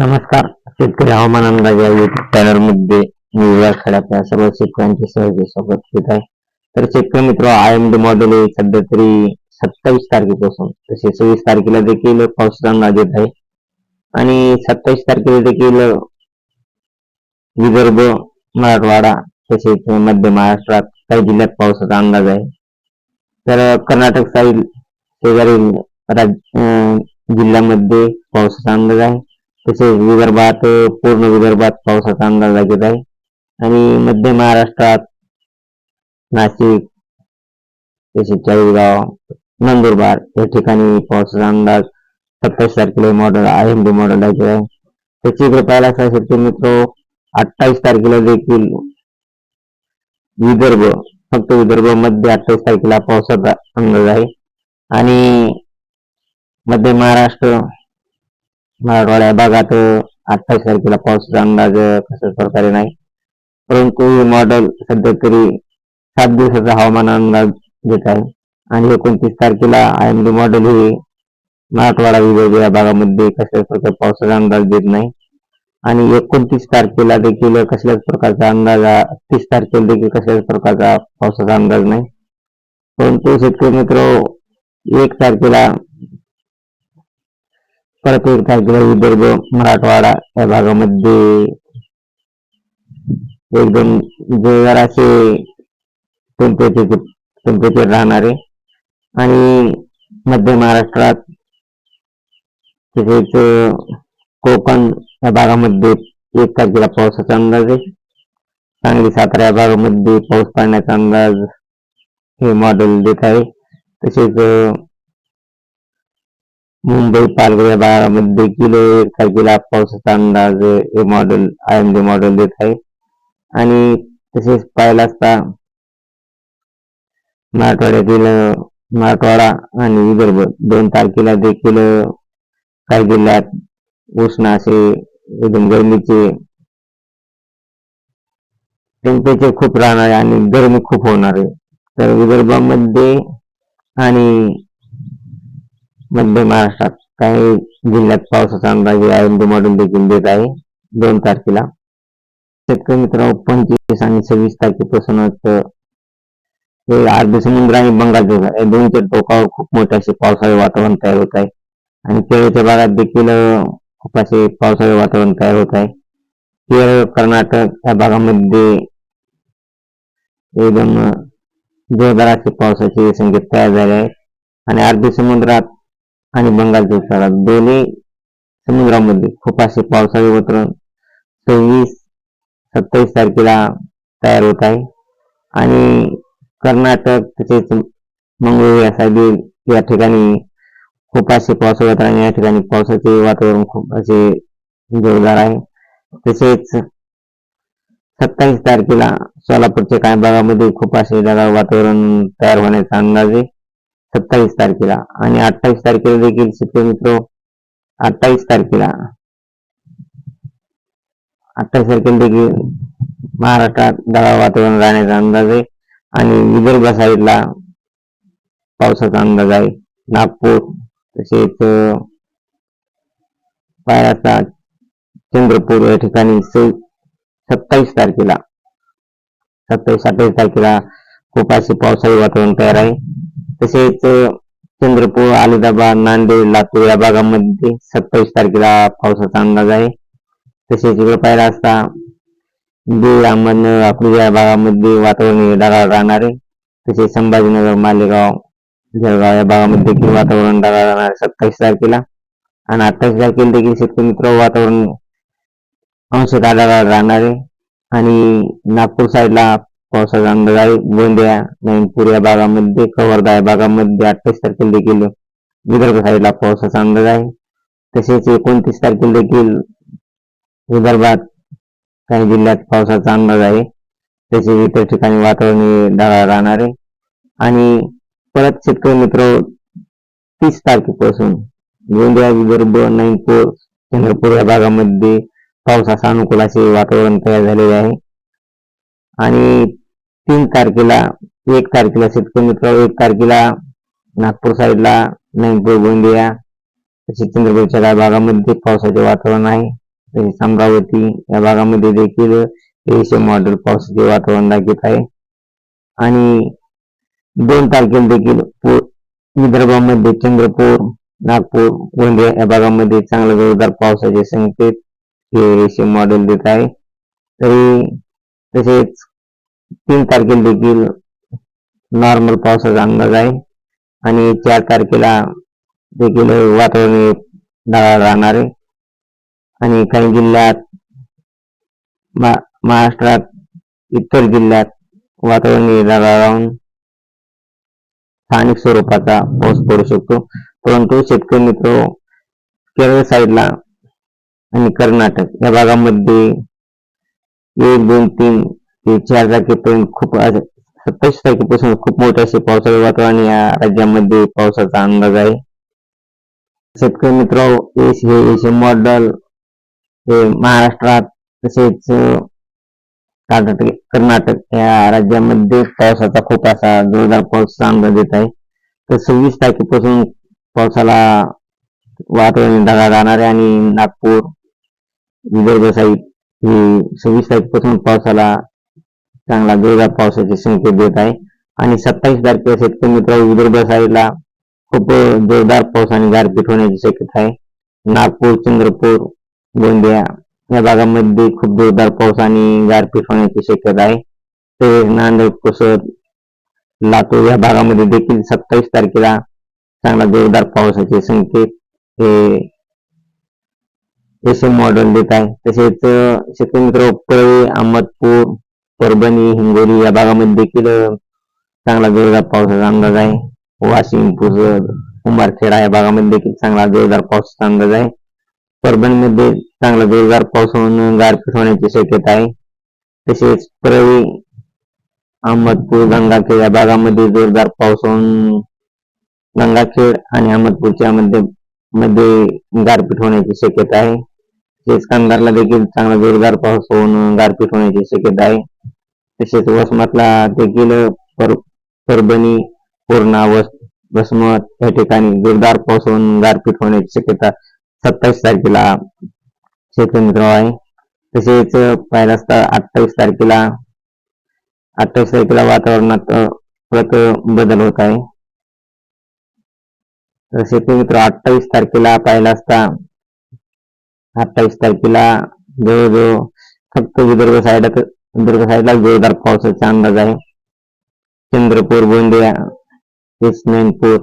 नमस्कार. शेतकरी हवामान अंदाज या युट्यूब चॅनलमध्ये मी विराज खड्याच्या सर्व शेतकऱ्यांचे सहज स्वागत घेत आहे. तर शेतकरी मित्र आय एम डी मॉडेल हे सध्या तरी सत्तावीस तारखेपासून तसे सव्वीस तारखेला देखील पावसाचा अंदाज येत आहे. आणि सत्तावीस तारखेला देखील विदर्भ मराठवाडा तसेच मध्य महाराष्ट्रात काही जिल्ह्यात पावसाचा अंदाज आहे. तर कर्नाटक साईड शेजारील राज्य अं, जिल्ह्यामध्ये पावसाचा अंदाज आहे. तसेच विदर्भात पूर्ण विदर्भात पावसाचा अंदाज लागत आहे. आणि मध्य महाराष्ट्रात नाशिक तसेच चाळीसगाव नंदुरबार या ठिकाणी पावसाचा अंदाज सत्तावीस तारखेला model I M D model लागत आहे. त्याची इकडे पाहायला असं की मित्र अठ्ठावीस तारखेला देखील विदर्भ फक्त विदर्भ मध्य अठ्ठावीस तारखेला पावसाचा अंदाज आहे. आणि मध्य महाराष्ट्र मराठवाड्या भागात अठ्ठावीस तारखेला पावसाचा अंदाज कशाच प्रकारे नाही. परंतु हे मॉडेल सध्या तरी सात दिवसाचा हवामान अंदाज देत आहे. आणि एकोणतीस तारखेला आय एम डी मॉडेल हे मराठवाडा वेगवेगळ्या भागामध्ये कसल्याच प्रकारे पावसाचा अंदाज देत नाही. आणि एकोणतीस तारखेला देखील कसल्याच प्रकारचा अंदाज तीस तारखेला देखील कसल्याच प्रकारचा पावसाचा अंदाज नाही. परंतु शेतकरी मित्र एक तारखेला परत एक तारखेला विदर्भ मराठवाडा या भागामध्ये. एकदम जरासे टेम्परेचर टेम्परेचर राहणारे. आणि मध्य महाराष्ट्रात तसेच कोकण या भागामध्ये एक तारखेला पावसाचा अंदाज आहे. सांगली सातारा या भागामध्ये पाऊस पडण्याचा अंदाज हे मॉडेल देत आहे. तसेच मुंबई पालघर या भागामध्ये किलो एक तारखेला पावसाचा अंदाज हे model I M D model देत आहे. आणि तसेच पाहिला असता मराठवाड्यातील मराठवाडा आणि विदर्भ दोन तारखेला देखील काही जिल्ह्यात उष्ण असे एकदम गरमीचे टेम्परेचर खूप राहणार आहे आणि गरमी खूप होणार आहे. तर विदर्भामध्ये आणि मध्य महाराष्ट्रात काही जिल्ह्यात पावसाचा अंदाज आय देखील देत आहे. दोन तारखेला. शेतकरी मित्र पंचवीस आणि सव्वीस तारखेपासूनच हे अरबी समुद्र आणि बंगाल या दोनच्या टोकावर खूप मोठे असे पावसाळी वातावरण तयार होत आहे. आणि केरळच्या भागात देखील खूप असे पावसाळे वातावरण तयार होत आहे. केरळ कर्नाटक या भागामध्ये एकदम जोरदार असे पावसाचे संकेत तयार झाले आहेत. आणि अरबी समुद्रात आणि बंगालच्या उपसागरात दोन्ही समुद्रामध्ये खूप असे पावसाळे वतरण सव्वीस सत्तावीस तारखेला तयार होत आहे. आणि कर्नाटक तसेच मंगळूर या साईड या ठिकाणी खूप असे पावसाळे वातावरण या ठिकाणी पावसाचे वातावरण खूप असे जोरदार आहे. तसेच सत्तावीस तारखेला सोलापूरच्या काही भागामध्ये खूप असे ढगाळ वातावरण तयार होण्याचा अंदाज आहे. सत्तावीस तारखेला. आणि अठ्ठावीस तारखेला देखील शेतकरी मित्र अठ्ठावीस तारखेला. अठ्ठावीस तारखेला देखील महाराष्ट्रात ढगाळ वातावरण राहण्याचा अंदाज आहे. आणि विदर्भ साईडला पावसाचा अंदाज आहे. नागपूर तसेच पायराचा चंद्रपूर या ठिकाणी सत्तावीस तारखेला सत्तावीस अठ्ठावीस तारखेला खूप असे पावसाळी वातावरण तयार आहे. तसेच चंद्रपूर अलिदाबाद नांदेड लातूर या भागामध्ये सत्तावीस तारखेला पावसाचा अंदाज आहे. तसेच इकडे पाहिला असता बीड अहमदनगर अकलूज या भागामध्ये वातावरण ढगाळ राहणार आहे. तसेच संभाजीनगर मालेगाव जळगाव या भागामध्ये देखील वातावरण ढगाळ राहणार आहे सत्तावीस तारखेला. आणि अठ्ठावीस तारखेला देखील शेतकरी मित्र वातावरण अंशतः ढगाळ राहणार आहे. आणि नागपूर साईडला पावसाचा अंदाज आहे गोंदिया नाही या भागामध्ये कवर्धा या भागामध्ये अठ्ठावीस तारखेला देखील विदर्भ साईडला पावसाचा अंदाज आहे. तसेच एकोणतीस तारखेला देखील विदर्भात काही जिल्ह्यात पावसाचा अंदाज आहे. तसेच इतर ठिकाणी वातावरण ढगाळ राहणार आहे. आणि परत शेतकरी मित्र तीस तारखेपासून गोंदिया विदर्भ नाईनपूर चंद्रपूर या भागामध्ये पावसाचा अनुकूल असे वातावरण तयार झालेले आहे. आणि तीन तारखेला एक तारखेला शेतकरी मित्र एक तारखेला नागपूर साईडला नैनपूर गोंदिया तसेच चंद्रपूरच्या काही भागामध्ये पावसाचे वातावरण आहे. तसेच अमरावती या भागामध्ये देखील एशिया मॉडेल पावसाचे वातावरण दाखवत आहे. आणि दोन तारखेला देखील विदर्भामध्ये चंद्रपूर नागपूर गोंदिया या भागामध्ये चांगला जोरदार पावसाचे संकेत हे एशिया मॉडेल देत आहे. तरी तसेच तीन तारखेला देखील नॉर्मल पावसाचा अंदाज आहे. आणि चार तारखेला देखील वातावरण ढगाळ राहणार आहे. आणि काही जिल्ह्यात मा- महाराष्ट्रात इतर जिल्ह्यात वातावरण ढगाळ राहून स्थानिक स्वरूपाचा पाऊस पडू शकतो. परंतु शेतकरी मित्र केरळ साईडला आणि कर्नाटक या भागामध्ये एक दोन तीन ते चार तारखेपर्यंत खूप सत्तावीस तारखेपासून खूप मोठे असे पावसाचे वातावरण या राज्यामध्ये पावसाचा अंदाज आहे. शेतकरी मित्र एस हे एशियन मॉडेल हे महाराष्ट्रात तसेच कर्नाटक कर्नाटक या राज्यामध्ये पावसाचा खूप असा जोरदार पाऊसचा अंदाज येत आहे. तर सव्वीस तारखेपासून पावसाला वातावरण ढगाळ राहणार आहे आणि नागपूर विदर्भ साईड ही सव्वीस तारखेपासून पावसाला चांगला जोरदार पावसाचे संकेत देत आहे. आणि सत्तावीस तारखेला शेतकरी मित्र विदर्भ साईडला खूप जोरदार पाऊस आणि गारपीट होण्याची शक्यता आहे. नागपूर चंद्रपूर गोंदिया या भागामध्ये खूप जोरदार पाऊस आणि गारपीट होण्याची शक्यता आहे. तसेच नांदेड पुसद लातूर या भागामध्ये देखील सत्तावीस तारखेला चांगला जोरदार पावसाचे संकेत हे एस मॉडेल देत आहे. तसेच शेतकरी मित्र पळवे अहमदपूर परभणी हिंगोली या भागामध्ये देखील चांगला जोरदार पावसाचा अंदाज आहे. वाशिम पुसद उमरखेडा या भागामध्ये देखील चांगला जोरदार पावसाचा अंदाज आहे. परभणीमध्ये चांगला जोरदार पाऊस होऊन गारपीट होण्याची शक्यता आहे. तसेच परळी अहमदपूर गंगाखेड या भागामध्ये जोरदार पाऊस होऊन गंगाखेड आणि अहमदपूरच्या मध्ये मध्ये गारपीट होण्याची शक्यता आहे. तसेच कंधारला देखील चांगला जोरदार पाऊस होऊन गारपीट होण्याची शक्यता आहे. तसेच वसमतला देखील पर परभणी पूर्णा वस वसमत या ठिकाणी जोरदार पाऊस होऊन गारपीट होण्याची शक्यता सत्तावीस तारखेला शेतकरी मित्र आहे. तसेच पाहिलं असता अठ्ठावीस तारखेला अठ्ठावीस तारखेला वातावरणात परत बदल होत आहे. तर शेतकरी मित्र अठ्ठावीस तारखेला पाहिला असता अठ्ठावीस तारखेला जवळजवळ फक्त विदर्भ साईडात विदर्भ साईडला जोरदार पावसाचा अंदाज आहे. चंद्रपूर गोंदिया इस्माईलपूर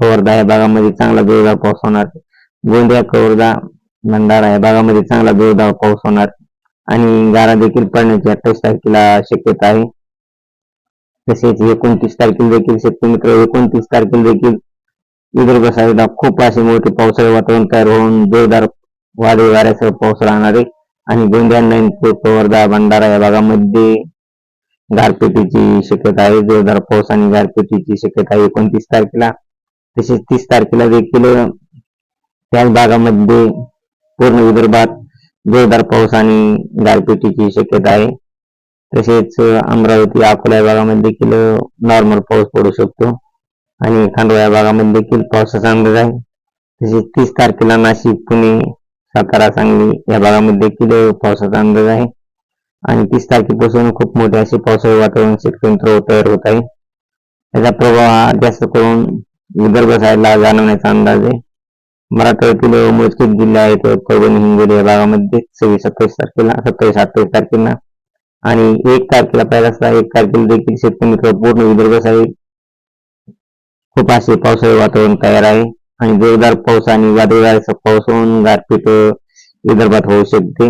कवर्धा या भागामध्ये चांगला जोरदार पाऊस होणार. गोंदिया कवर्धा भंडारा या भागामध्ये चांगला जोरदार पाऊस होणार. आणि गारा देखील पडण्याची अठ्ठावीस तारखेला शक्यता आहे. तसेच एकोणतीस तारखेला देखील शेतकरी मित्र एकोणतीस तारखेला देखील विदर्भ साईडला खूप असे मोठे पावसाळे वातावरण तयार होऊन जोरदार वादळी वाऱ्यासह पाऊस राहणार आहे. आणि गोंदिया नैनपूर कवर्धा भंडारा या भागामध्ये गारपिटीची शक्यता आहे. जोरदार पाऊस आणि गारपिटीची शक्यता आहे. एकोणतीस तारखेला तसेच तीस तारखेला देखील त्याच भागामध्ये पूर्ण विदर्भात जोरदार पाऊस आणि गारपिटीची शक्यता आहे. तसेच अमरावती अकोला या भागामध्ये देखील नॉर्मल पाऊस पडू शकतो. आणि खांडवा या भागामध्ये देखील पावसाचा अंदाज आहे. तसेच तीस तारखेला नाशिक पुणे सातारा सांगली या भागामध्ये देखील पावसाचा अंदाज आहे. आणि तीस तारखेपासून खूप मोठे असे पावसाळी वातावरण शेतकरी तयार होत आहे. त्याचा प्रभाव हा जास्त करून विदर्भ साईडला जाणवण्याचा अंदाज आहे. मराठवाड्यातील मोजकेच जिल्हे आहेत परभणी हिंगोली या भागामध्ये सव्वीस सत्तावीस तारखेला सत्तावीस अठ्ठावीस तारखेला आणि एक तारखेला पहिला असता एक तारखेला देखील शेतकरी मित्र पूर्ण विदर्भ साईड खूप असे पावसाळी वातावरण तयार आहे. आणि जोरदार पाऊस आणि वादळाचा पाऊस होऊन गारपीट विदर्भात होऊ शकते.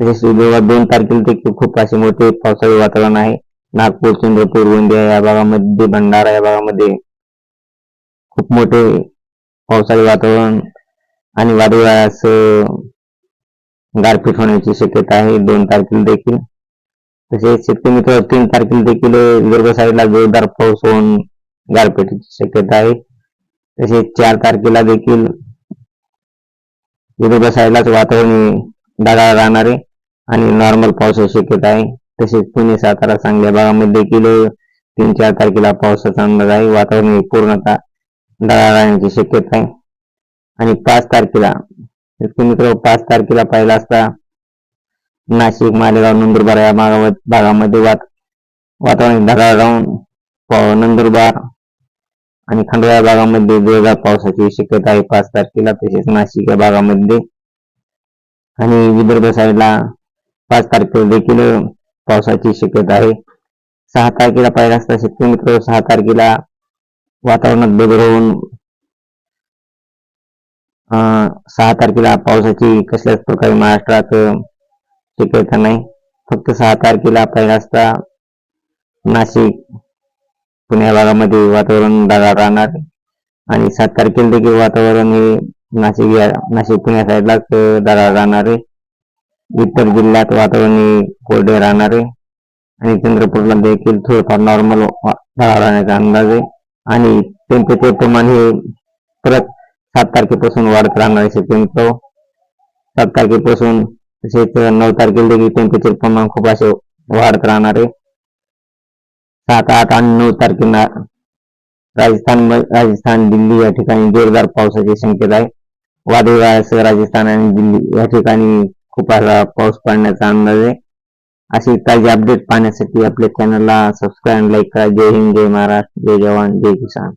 तसेच विदर्भात दोन तारखेला देखील खूप असे मोठे पावसाळी वातावरण आहे. नागपूर चंद्रपूर गोंदिया या भागामध्ये भंडारा या भागामध्ये खूप मोठे पावसाळी वातावरण आणि वादळास गारपीट होण्याची शक्यता आहे दोन तारखेला देखील. तसेच शेतकरी मित्र तीन तारखेला देखील विदर्भ साईडला जोरदार पाऊस होऊन गारपीटीची शक्यता आहे. तसेच चार तारखेला देखील विदर्भ साईडलाच वातावरण ढगाळ राहणार आहे आणि नॉर्मल पावसाची शक्यता आहे. तसेच पुणे सातारा सांगली भागामध्ये देखील तीन चार तारखेला पावसाचा अंदाज आहे. वातावरण पूर्णतः ढगाळ राहण्याची शक्यता आहे. आणि पाच तारखेला मित्र पाच तारखेला पाहिला असता नाशिक मालेगाव नंदुरबार या भागामध्ये भागामध्ये वातावरण ढगाळ राहून नंदुरबार आणि खंडवा भागामध्ये जोरदार पावसाची शक्यता आहे. पाच तारखेला तसेच नाशिक या भागामध्ये. आणि विदर्भ साईडला पाच तारखेला देखील पावसाची शक्यता आहे. सहा तारखेला पाहिला असता शेतकरी मित्र सहा तारखेला वातावरणात बदल होऊन अं, सहा तारखेला पावसाची कसल्याच प्रकारे महाराष्ट्रात शक्यता नाही. फक्त सहा तारखेला पाहिला असता नाशिक पुणे भागामध्ये वातावरण ढगाळ राहणार. आणि सात तारखेला देखील वातावरण हे नाशिक या नाशिक पुण्या साईडलाच ढगाळ राहणार आहे. इतर जिल्ह्यात वातावरण हे कोरडे राहणार आहे. आणि चंद्रपूरला देखील थोडंफार नॉर्मल ढगाळ राहण्याचा अंदाज आहे. आणि टेम्परेचर प्रमाण हे परत सात तारखेपासून वाढत राहणार आहे शेतकरी सात तारखेपासून तसेच नऊ तारखेला देखील टेम्परेचर प्रमाण खूप असे वाढत राहणार आहे. सात आठ आणि नऊ तारखेला राजस्थान राजस्थान दिल्ली या ठिकाणी जोरदार पावसाची शक्यता आहे. वादळासह राजस्थान आणि दिल्ली या ठिकाणी खूप असा पाऊस पडण्याचा अंदाज आहे. अशी ताजी अपडेट पाहण्यासाठी आपल्या चॅनलला सबस्क्राईब लाईक करा. जय हिंद जय महाराष्ट्र जय जवान जय किसान.